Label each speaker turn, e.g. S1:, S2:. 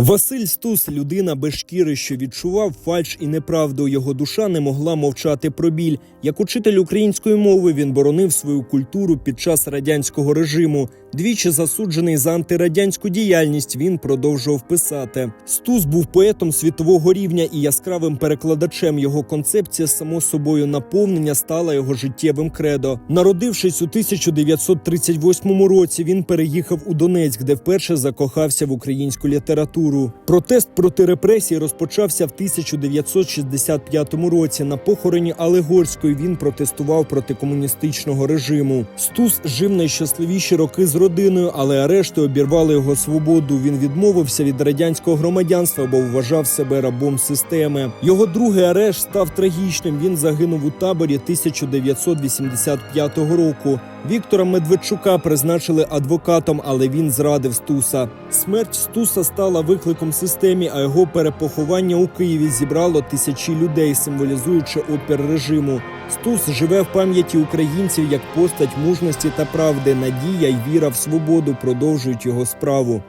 S1: Василь Стус людина без шкіри, що відчував фальш і неправду. Його душа не могла мовчати про біль. Як учитель української мови він боронив свою культуру під час радянського режиму. Двічі засуджений за антирадянську діяльність, він продовжував писати. Стус був поетом світового рівня і яскравим перекладачем. Його концепція само собою наповнення стала його життєвим кредо. Народившись у 1938 році, він переїхав у Донецьк, де вперше закохався в українську літературу. Протест проти репресій розпочався в 1965 році. На похороні Алегорської він протестував проти комуністичного режиму. Стус жив найщасливіші роки з родиною, але арешти обірвали його свободу. Він відмовився від радянського громадянства, бо вважав себе рабом системи. Його другий арешт став трагічним. Він загинув у таборі 1985 року. Віктора Медведчука призначили адвокатом, але він зрадив Стуса. Смерть Стуса стала викликом системі, а його перепоховання у Києві зібрало тисячі людей, символізуючи опір режиму. Стус живе в пам'яті українців як постать мужності та правди, надія й віра в свободу продовжують його справу.